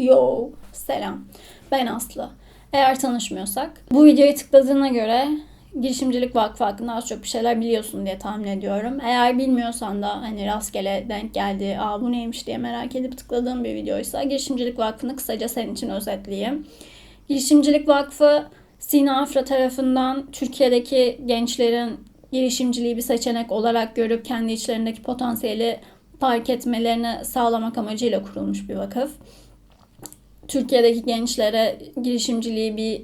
Yo, selam. Ben Aslı. Eğer tanışmıyorsak, bu videoyu tıkladığına göre Girişimcilik Vakfı hakkında az çok bir şeyler biliyorsun diye tahmin ediyorum. Eğer bilmiyorsan da hani rastgele denk geldi, aa bu neymiş diye merak edip tıkladığım bir videoysa Girişimcilik Vakfı'nı kısaca senin için özetleyeyim. Girişimcilik Vakfı Sina Afra tarafından Türkiye'deki gençlerin girişimciliği bir seçenek olarak görüp kendi içlerindeki potansiyeli fark etmelerini sağlamak amacıyla kurulmuş bir vakıf. Türkiye'deki gençlere girişimciliği bir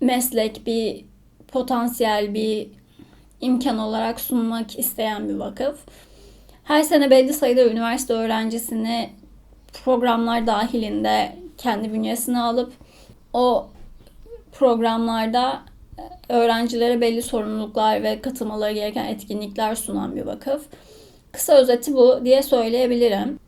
meslek, bir potansiyel, bir imkan olarak sunmak isteyen bir vakıf. Her sene belli sayıda üniversite öğrencisini programlar dahilinde kendi bünyesine alıp o programlarda öğrencilere belli sorumluluklar ve katılmaları gereken etkinlikler sunan bir vakıf. Kısa özeti bu diye söyleyebilirim.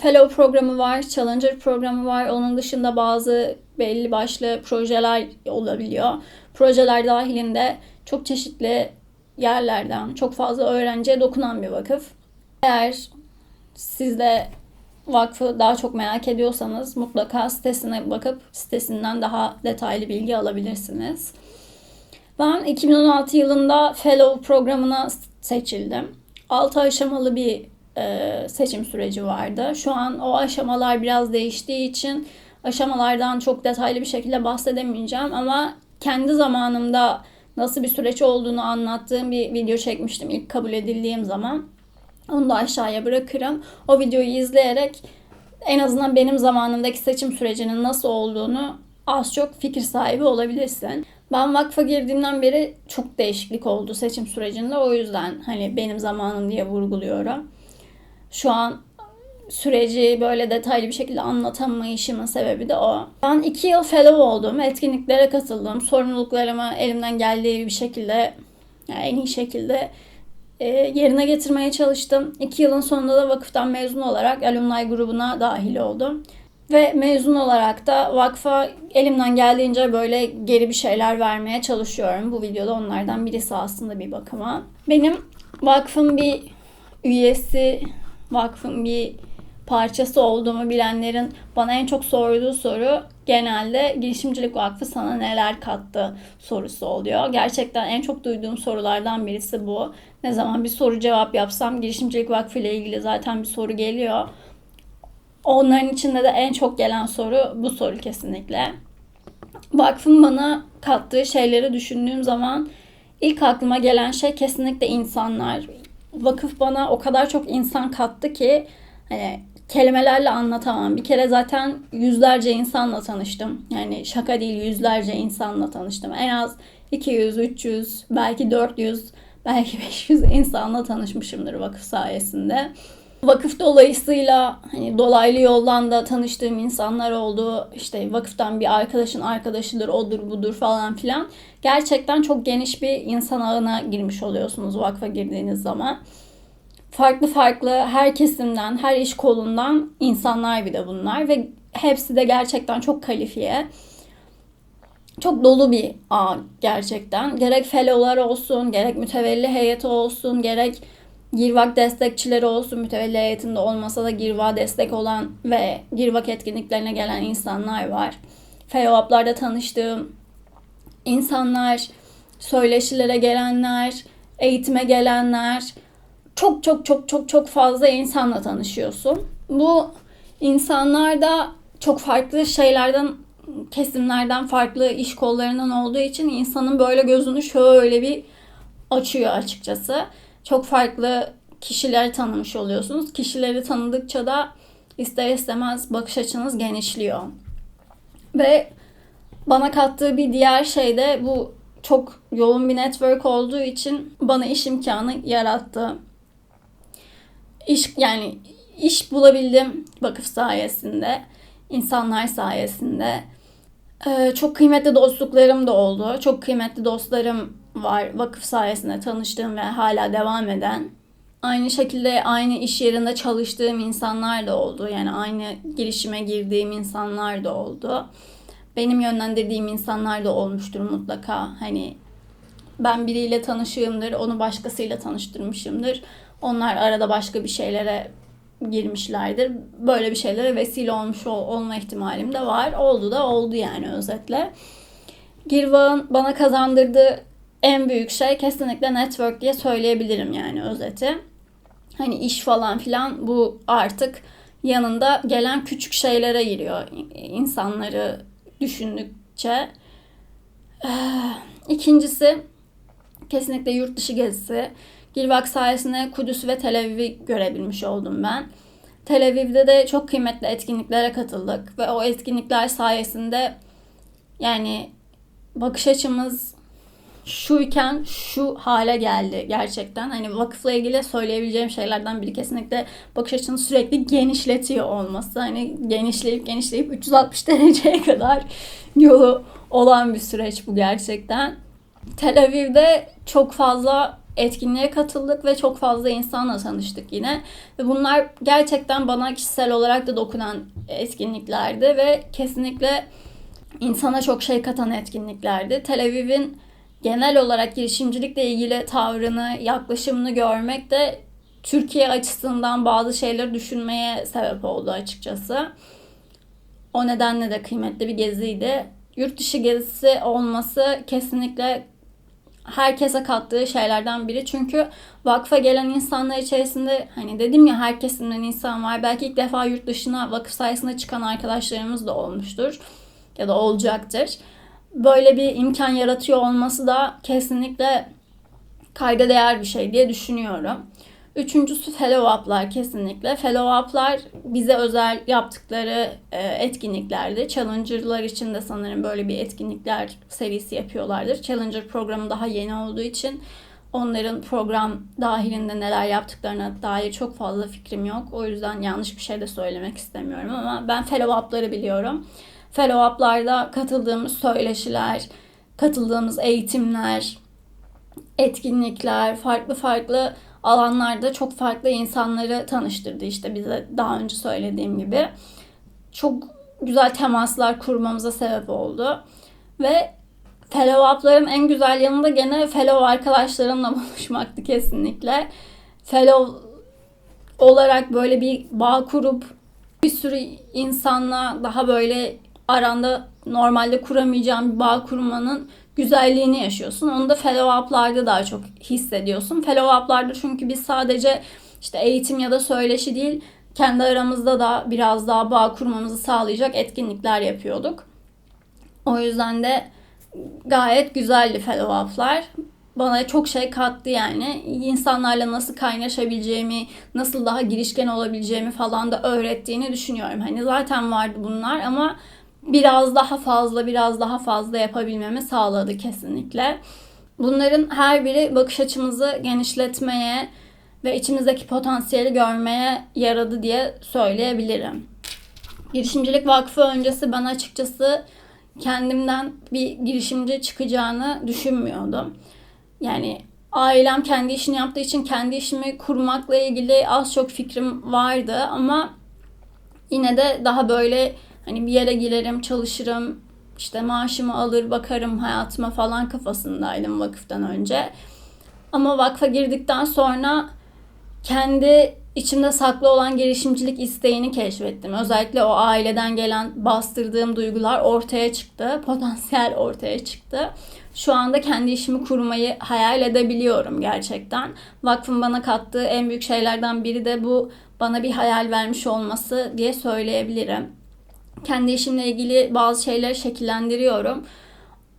Fellow programı var, Challenger programı var. Onun dışında bazı belli başlı projeler olabiliyor. Projeler dahilinde çok çeşitli yerlerden çok fazla öğrenciye dokunan bir vakıf. Eğer siz de vakfı daha çok merak ediyorsanız mutlaka sitesine bakıp sitesinden daha detaylı bilgi alabilirsiniz. Ben 2016 yılında Fellow programına seçildim. 6 aşamalı bir e, seçim süreci vardı. Şu an o aşamalar biraz değiştiği için aşamalardan çok detaylı bir şekilde bahsedemeyeceğim ama kendi zamanımda nasıl bir süreç olduğunu anlattığım bir video çekmiştim ilk kabul edildiğim zaman. Onu da aşağıya bırakırım. O videoyu izleyerek en azından benim zamanımdaki seçim sürecinin nasıl olduğunu az çok fikir sahibi olabilirsin. Ben vakfa girdiğimden beri çok değişiklik oldu seçim sürecinde. O yüzden hani benim zamanım diye vurguluyorum. Şu an süreci böyle detaylı bir şekilde anlatamayışımın sebebi de o. Ben iki yıl fellow oldum. Etkinliklere katıldım. Sorumluluklarımı elimden geldiği bir şekilde yani en iyi şekilde e, yerine getirmeye çalıştım. İki yılın sonunda da vakıftan mezun olarak alumni grubuna dahil oldum. Ve mezun olarak da vakfa elimden geldiğince böyle geri bir şeyler vermeye çalışıyorum. Bu videoda onlardan birisi aslında bir bakıma. Benim vakfın bir üyesi, vakfın bir parçası olduğumu bilenlerin bana en çok sorduğu soru genelde girişimcilik vakfı sana neler kattı sorusu oluyor. Gerçekten en çok duyduğum sorulardan birisi bu. Ne zaman bir soru cevap yapsam girişimcilik vakfı ile ilgili zaten bir soru geliyor. Onların içinde de en çok gelen soru bu soru kesinlikle. Vakfın bana kattığı şeyleri düşündüğüm zaman ilk aklıma gelen şey kesinlikle insanlar. Vakıf bana o kadar çok insan kattı ki hani kelimelerle anlatamam. Bir kere zaten yüzlerce insanla tanıştım. Yani şaka değil yüzlerce insanla tanıştım. En az 200, 300, belki 400, belki 500 insanla tanışmışımdır vakıf sayesinde. Vakıf dolayısıyla hani dolaylı yoldan da tanıştığım insanlar oldu. İşte vakıftan bir arkadaşın arkadaşıdır, odur budur falan filan. Gerçekten çok geniş bir insan ağına girmiş oluyorsunuz vakfa girdiğiniz zaman. Farklı farklı her kesimden, her iş kolundan insanlar bir de bunlar ve hepsi de gerçekten çok kalifiye. Çok dolu bir ağ gerçekten. Gerek fellow'lar olsun, gerek mütevelli heyeti olsun, gerek Girvak destekçileri olsun, mütevelli heyetinde olmasa da Girvak destek olan ve Girvak etkinliklerine gelen insanlar var. FEOAP'larda tanıştığım insanlar, söyleşilere gelenler, eğitime gelenler, çok çok çok çok çok fazla insanla tanışıyorsun. Bu insanlar da çok farklı şeylerden, kesimlerden, farklı iş kollarından olduğu için insanın böyle gözünü şöyle bir açıyor açıkçası çok farklı kişiler tanımış oluyorsunuz. Kişileri tanıdıkça da ister istemez bakış açınız genişliyor. Ve bana kattığı bir diğer şey de bu çok yoğun bir network olduğu için bana iş imkanı yarattı. İş yani iş bulabildim vakıf sayesinde, insanlar sayesinde. Ee, çok kıymetli dostluklarım da oldu. Çok kıymetli dostlarım var vakıf sayesinde tanıştığım ve hala devam eden. Aynı şekilde aynı iş yerinde çalıştığım insanlar da oldu. Yani aynı girişime girdiğim insanlar da oldu. Benim yönlendirdiğim insanlar da olmuştur mutlaka. Hani ben biriyle tanışığımdır, onu başkasıyla tanıştırmışımdır. Onlar arada başka bir şeylere girmişlerdir. Böyle bir şeylere vesile olmuş ol- olma ihtimalim de var. Oldu da oldu yani özetle. Girvak'ın bana kazandırdığı en büyük şey kesinlikle network diye söyleyebilirim yani özeti. Hani iş falan filan bu artık yanında gelen küçük şeylere giriyor insanları düşündükçe. İkincisi kesinlikle yurt dışı gezisi. Girvak sayesinde Kudüs ve Tel Aviv'i görebilmiş oldum ben. Tel Aviv'de de çok kıymetli etkinliklere katıldık ve o etkinlikler sayesinde yani bakış açımız şuyken şu hale geldi gerçekten. Hani vakıfla ilgili söyleyebileceğim şeylerden biri kesinlikle bakış açını sürekli genişletiyor olması. Hani genişleyip genişleyip 360 dereceye kadar yolu olan bir süreç bu gerçekten. Tel Aviv'de çok fazla etkinliğe katıldık ve çok fazla insanla tanıştık yine. Ve bunlar gerçekten bana kişisel olarak da dokunan etkinliklerdi ve kesinlikle insana çok şey katan etkinliklerdi. Tel Aviv'in genel olarak girişimcilikle ilgili tavrını, yaklaşımını görmek de Türkiye açısından bazı şeyleri düşünmeye sebep oldu açıkçası. O nedenle de kıymetli bir geziydi. Yurt dışı gezisi olması kesinlikle herkese kattığı şeylerden biri. Çünkü vakfa gelen insanlar içerisinde hani dedim ya her kesimden insan var. Belki ilk defa yurt dışına vakıf sayesinde çıkan arkadaşlarımız da olmuştur ya da olacaktır. Böyle bir imkan yaratıyor olması da kesinlikle kayda değer bir şey diye düşünüyorum. Üçüncüsü follow up'lar kesinlikle. Follow up'lar bize özel yaptıkları e, etkinliklerdi. Challenger'lar için de sanırım böyle bir etkinlikler serisi yapıyorlardır. Challenger programı daha yeni olduğu için onların program dahilinde neler yaptıklarına dair çok fazla fikrim yok. O yüzden yanlış bir şey de söylemek istemiyorum ama ben follow up'ları biliyorum. Follow up'larda katıldığımız söyleşiler, katıldığımız eğitimler, etkinlikler, farklı farklı alanlarda çok farklı insanları tanıştırdı işte bize daha önce söylediğim gibi. Çok güzel temaslar kurmamıza sebep oldu. Ve fellow up'ların en güzel yanı da gene fellow arkadaşlarımla buluşmaktı kesinlikle. Fellow olarak böyle bir bağ kurup bir sürü insanla daha böyle aranda normalde kuramayacağım bir bağ kurmanın güzelliğini yaşıyorsun. Onu da fellow up'larda daha çok hissediyorsun. Fellow up'larda çünkü biz sadece işte eğitim ya da söyleşi değil, kendi aramızda da biraz daha bağ kurmamızı sağlayacak etkinlikler yapıyorduk. O yüzden de gayet güzeldi fellow up'lar. Bana çok şey kattı yani. İnsanlarla nasıl kaynaşabileceğimi, nasıl daha girişken olabileceğimi falan da öğrettiğini düşünüyorum. Hani zaten vardı bunlar ama biraz daha fazla biraz daha fazla yapabilmemi sağladı kesinlikle. Bunların her biri bakış açımızı genişletmeye ve içimizdeki potansiyeli görmeye yaradı diye söyleyebilirim. Girişimcilik Vakfı öncesi ben açıkçası kendimden bir girişimci çıkacağını düşünmüyordum. Yani ailem kendi işini yaptığı için kendi işimi kurmakla ilgili az çok fikrim vardı ama yine de daha böyle Hani bir yere girerim, çalışırım, işte maaşımı alır bakarım hayatıma falan kafasındaydım vakıftan önce. Ama vakfa girdikten sonra kendi içimde saklı olan girişimcilik isteğini keşfettim. Özellikle o aileden gelen bastırdığım duygular ortaya çıktı. Potansiyel ortaya çıktı. Şu anda kendi işimi kurmayı hayal edebiliyorum gerçekten. Vakfın bana kattığı en büyük şeylerden biri de bu bana bir hayal vermiş olması diye söyleyebilirim kendi işimle ilgili bazı şeyleri şekillendiriyorum.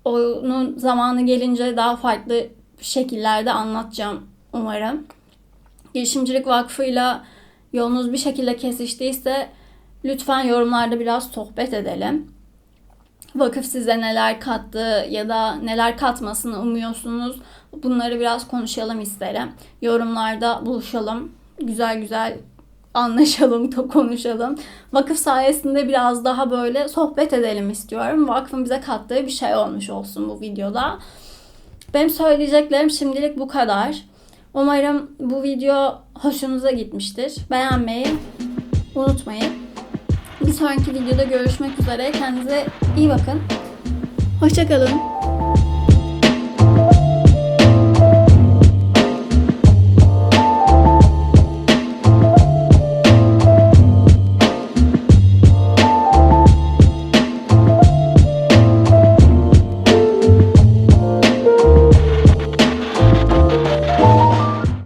Onun zamanı gelince daha farklı şekillerde anlatacağım umarım. Girişimcilik Vakfı'yla yolunuz bir şekilde kesiştiyse lütfen yorumlarda biraz sohbet edelim. Vakıf size neler kattı ya da neler katmasını umuyorsunuz? Bunları biraz konuşalım isterim. Yorumlarda buluşalım. Güzel güzel anlaşalım, konuşalım. Vakıf sayesinde biraz daha böyle sohbet edelim istiyorum. Vakfın bize kattığı bir şey olmuş olsun bu videoda. Benim söyleyeceklerim şimdilik bu kadar. Umarım bu video hoşunuza gitmiştir. Beğenmeyi unutmayın. Bir sonraki videoda görüşmek üzere. Kendinize iyi bakın. Hoşçakalın.